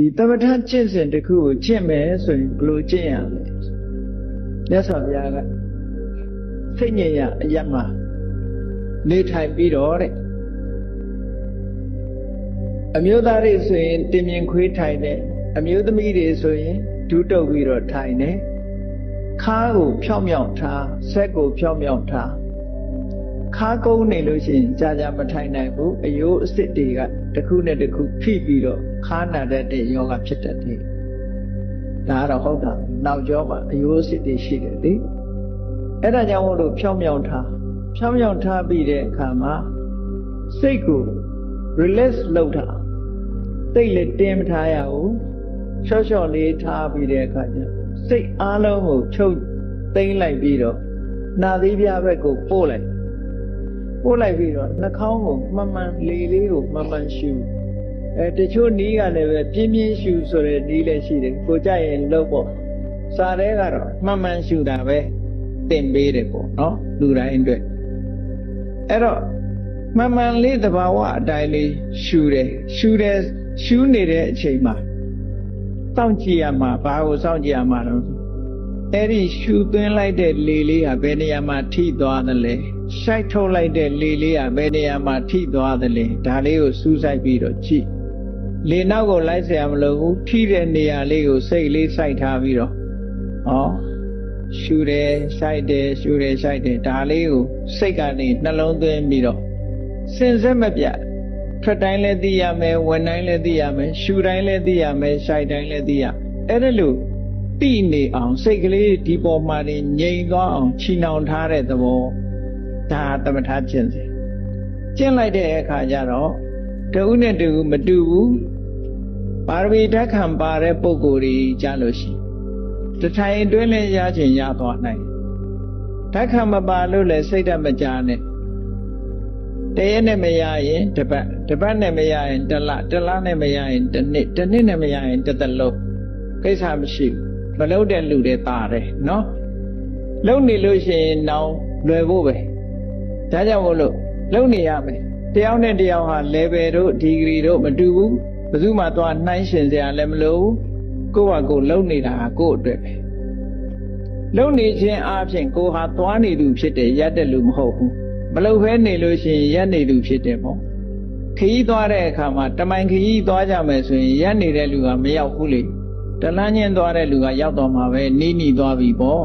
ဒီသမထကျင့်စဉ်တစ်ခုကိုကျင့်မယ်ဆိုရင်ဘယ်လိုကျင့်ရလဲမြတ်စွာဘုရားကစိတ်ညစ်ရအယက်မှာနေထိုင်ပြီးတော့တဲ့အမျိုးသားတွေဆိုရင်တင်မြင်ခွေးထိုင်တယ်အမျိုးသမီးတွေဆိုရင်ဒူးတုပ်ပြီးတော့ထိုင်တယ်ခါးကိုဖြောင်းမြောင်းထားဆက်ကိုဖြောင်းမြောင်းထား ခါးကုန်းနေလို့ရှိရင်ကြာကြာမထိုင်နိုင်ဘူးအယိုးအစ်စ်တွေကတစ်ခုနဲ့တစ်ခုဖိပြီးတော့ခါးနာတတ်တဲ့ယောဂဖြစ်တတ်တယ်ဒါကတော့ဟုတ်တာနောက်ကျောမှာအယိုးအစ်စ်တွေရှိတယ်လေအဲ့ဒါကြောင့်မို့လို့ဖြောင်းမြောင်းထားဖြောင်းမြောင်းထားပြီးတဲ့အခါမှာစိတ်ကို relax လုပ်တာစိတ်လည်းတင်းမထားရဘူးရှော့ရှော့လေးထားပြီးတဲ့အခါကျစိတ်အားလုံးကိုချုပ်သိမ့်လိုက်ပြီးတော့နာသီးပြဘက်ကိုပို့လိုက် ပို့လိုက်ပြီးတော့နှာခေါင်းကိုမှန်မှန်လေလေးကိုမှန်မှန်ရှူအဲတချို့နီးကလည်းပဲပြင်းပြင်းရှူဆိုတဲ့နီးလည်းရှိတယ်ကိုကြရင်လုပ်ပေါ့စားတဲ့ကတော့မှန်မှန်ရှူတာပဲတင်ပေးတယ်ပေါ့နော်လူတိုင်းအတွက်အဲ့တော့မှန်မှန်လေးသဘာဝအတိုင်းလေးရှူတယ်ရှူတယ်ရှူနေတဲ့အချိန်မှာစောင့်ကြည့်ရမှာဘာကိုစောင့်ကြည့်ရမှာတော့ အဲ့ဒီရှူသွင်းလိုက်တဲ့လေလေးဟာဘယ်နေရာမှာထိသွားသလဲရှိုက်ထုတ်လိုက်တဲ့လေလေးဟာဘယ်နေရာမှာထိသွားသလဲဒါလေးကိုစူးစိုက်ပြီးတော့ကြည့်လေနောက်ကိုလိုက်เสียမလို့ဘူးထိတဲ့နေရာလေးကိုစိတ်လေးစိုက်ထားပြီးတော့ဟောရှူတယ်ရှိုက်တယ်ရှူတယ်ရှိုက်တယ်ဒါလေးကိုစိတ်ကနေနှလုံးသွင်းပြီးတော့စင်စစ်မပြတ်ထွက်တိုင်းလည်းသိရမယ်ဝင်တိုင်းလည်းသိရမယ်ရှူတိုင်းလည်းသိရမယ်ရှိုက်တိုင်းလည်းသိရအဲ့ဒါလို့ တိနေအောင်စိတ်ကလေးဒီပေါ်မှာနေငြိမ်သွားအောင်ချီနှောင်ထားတဲ့သဘောဒါသမထကျင့်စဉ်ကျင့်လိုက်တဲ့အခါကျတော့တဦးနဲ့တဦးမတူဘူးပါရမီဓာတ်ခံပါတဲ့ပုံကိုယ်ကြီးကြလို့ရှိတထိုင်အတွင်းလည်းရခြင်းရသွားနိုင်ဓာတ်ခံမပါလို့လည်းစိတ်ဓာတ်မကြနဲ့တရက်နဲ့မရရင်တပတ်တပတ်နဲ့မရရင်တလတလနဲ့မရရင်တနှစ်တနှစ်နဲ့မရရင်တသက်လုံးကိစ္စမရှိဘူး မလုံးတဲ့လူတွေတာတယ်နော်လုံနေလို့ရှိရင်နောင်လွယ်ဖို့ပဲဒါကြောင့်မို့လို့လုံနေရမယ်တယောက်နဲ့တယောက်ဟာ level တို့ degree တို့မတူဘူးဘယ်သူမှသွားနှိုင်းရှင်စရာလည်းမလိုဘူးကိုယ့်ဟာကိုယ်လုံနေတာဟာကိုယ့်အတွက်ပဲလုံနေခြင်းအပြင်ကိုယ်ဟာသွားနေသူဖြစ်တယ်ရက်တဲ့လူမဟုတ်ဘူးမလုံဖဲနေလို့ရှိရင်ရက်နေသူဖြစ်တယ်ပေါ့ခရီးသွားတဲ့အခါမှာတမိုင်ခရီးသွားကြမယ်ဆိုရင်ရက်နေတဲ့လူကမရောက်ဘူးလေ တလန်းချင်းသွားတဲ့လူကရောက်တော့မှာပဲနီးနီးသွားပြီပေါ့